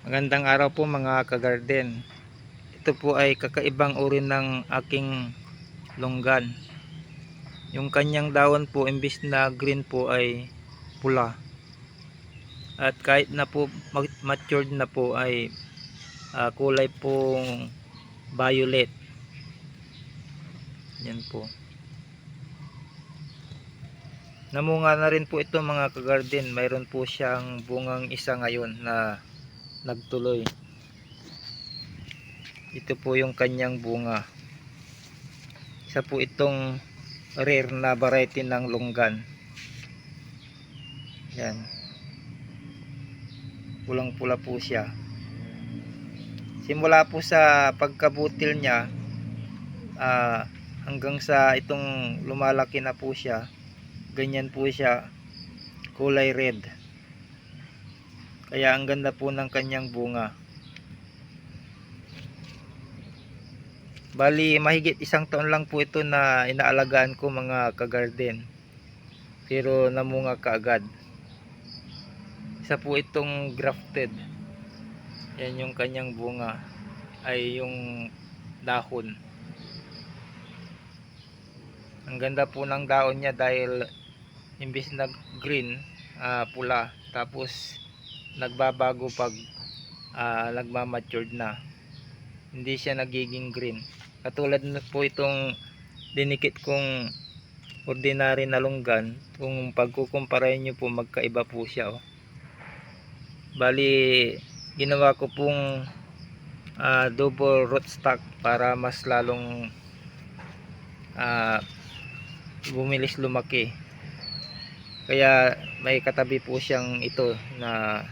Magandang araw po mga kagarden. Ito po ay kakaibang uri ng aking longgan. Yung kanyang dahon po imbis na green po ay pula. At kahit na po matured na po ay ah, kulay pong violet. Yan po. Namunga na rin po ito mga kagarden. Mayroon po siyang bungang isa ngayon na nagtuloy. Ito po yung kanyang bunga. Isa po itong rare na variety ng longgan. Yan. Pulang-pula po siya. Simula po sa pagkabutil niya ah, hanggang sa itong lumalaki na po siya. Ganyan po siya kulay red. Kaya ang ganda po ng kanyang bunga. Bali, mahigit isang taon lang po ito na inaalagaan ko mga kagarden. Pero namunga kaagad. Isa po itong grafted. Yan yung kanyang bunga. Ay yung dahon. Ang ganda po ng dahon niya dahil imbis na green, ah, pula. Tapos nagbabago pag ah, nagmamatured na. Hindi siya nagiging green. Katulad na po itong dinikit kong ordinary na lunggan kung pagkukumpara nyo po magkaiba po siya oh. bali ginawa ko pong ah, double rootstock para mas lalong ah, bumilis lumaki. Kaya may katabi po siyang ito na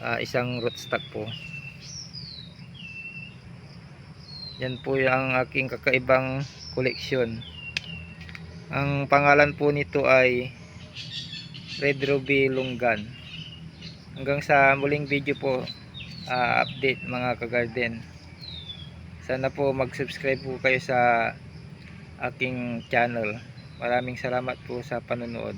ah, isang rootstock po. Yan po yung aking kakaibang koleksyon. Ang pangalan po nito ay Red Ruby Lunggan. Hanggang sa muling video po ah, update mga kagarden. Sana po mag-subscribe po kayo sa aking channel. Maraming salamat po sa panonood.